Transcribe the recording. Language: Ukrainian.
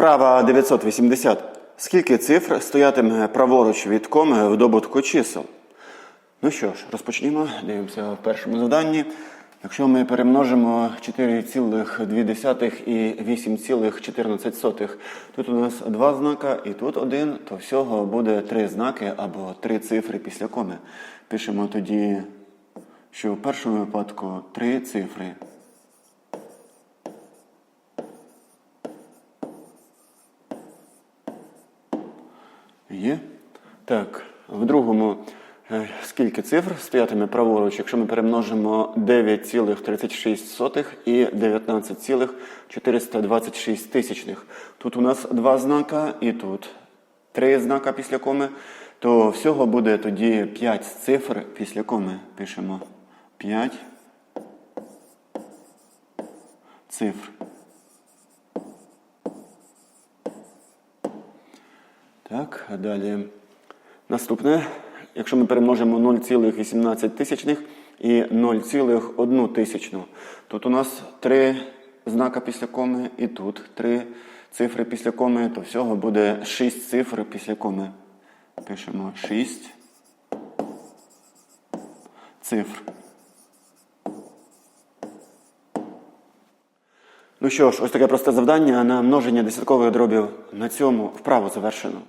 Вправа 980. Скільки цифр стоятиме праворуч від коми в добутку чисел? Ну що ж, розпочнімо. Дивимося в першому завданні. Якщо ми перемножимо 4,2 і 8,14, тут у нас два знака і тут один, то всього буде три знаки або три цифри після коми. Пишемо тоді, що в першому випадку три цифри. Є. Так, в другому е, скільки цифр стоятиме праворуч, якщо ми перемножимо 9,36 і 19,426 тисячних. Тут у нас два знака і тут три знака після коми, то всього буде тоді 5 цифр після коми. Пишемо 5 цифр. Так, а далі. Наступне, якщо ми перемножимо 0,18 тисячних і 0,1 тисячну, тут у нас три знака після коми і тут три цифри після коми, то всього буде 6 цифр після коми. Пишемо 6 цифр. Ну що ж, ось таке просте завдання на множення десяткових дробів. На цьому вправо завершено.